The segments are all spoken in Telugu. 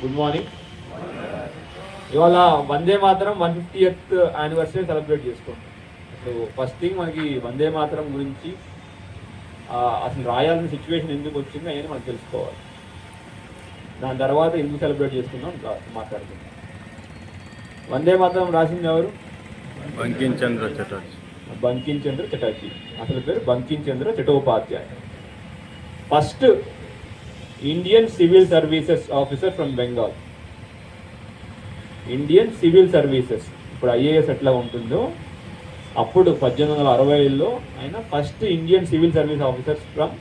గుడ్ మార్నింగ్ ఇవాళ Vande Mataram one fiftieth anniversary celebrate చేసుకుంటాం సో ఫస్ట్ థింగ్ మనకి వందే మాత్రం గురించి అసలు రాయాల్సిన సిచ్యువేషన్ ఎందుకు వచ్చిందో అనేది మనం తెలుసుకోవాలి. దాని తర్వాత ఎందుకు సెలబ్రేట్ చేసుకుందాం మాట్లాడుకుందాం. వందే మాత్రం రాసింది ఎవరు? బంకిం చంద్ర చటర్జీ. బంకిం చంద్ర చటర్జీ. అసలు పేరు Bankim Chandra Chattopadhyay. First Indian civil services officer from Bengal Indian civil services ఇప్పుడు ఐఏఎస్ ఎట్లా ఉంటుందో అప్పుడు పద్దెనిమిది వందల అరవైలో ఆయన first Indian civil service officers from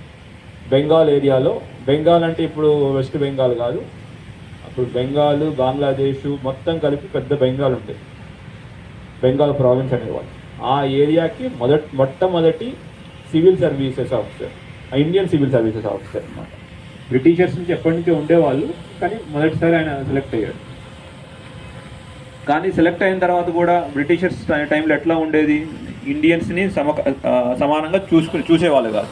Bengal ఏరియాలో బెంగాల్ అంటే ఇప్పుడు వెస్ట్ బెంగాల్ కాదు అప్పుడు బెంగాల్ బంగ్లాదేశ్ మొత్తం కలిపి పెద్ద బెంగాల్ ఉంటుంది బెంగాల్ ప్రావిన్స్ అనేవాళ్ళు ఆ ఏరియాకి మొదటి మొట్టమొదటి civil services officer Indian civil services officer అనమాట బ్రిటిషర్స్ నుంచి ఎప్పటి నుంచో ఉండేవాళ్ళు కానీ మొదటిసారి ఆయన సెలెక్ట్ అయ్యాడు. కానీ సెలెక్ట్ అయిన తర్వాత కూడా బ్రిటిషర్స్ టైంలో ఎట్లా ఉండేది? ఇండియన్స్ని సమ సమానంగా చూసుకుని చూసేవాళ్ళు కాదు.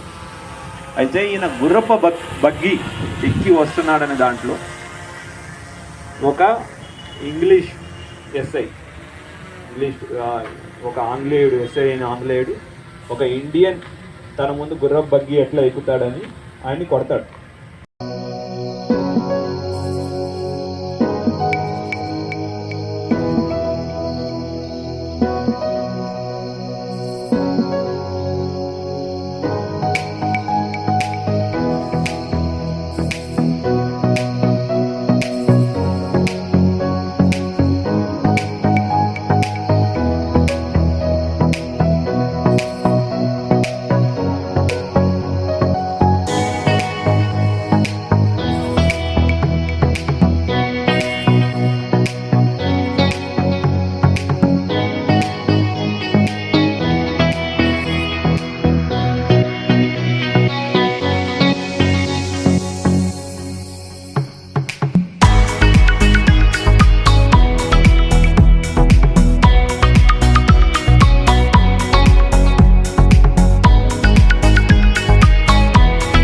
అయితే ఈయన గుర్రప్ప బగ్ బగ్గి ఎక్కి వస్తున్నాడనే దాంట్లో ఒక ఇంగ్లీష్ ఎస్ఐ ఇంగ్లీష్ ఒక ఆంగ్లేయుడు ఎస్ఐ అయిన ఆంగ్లేయుడు ఒక ఇండియన్ తన ముందు గుర్రప్ బగ్గి ఎట్లా ఎక్కుతాడని ఆయన్ని కొడతాడు.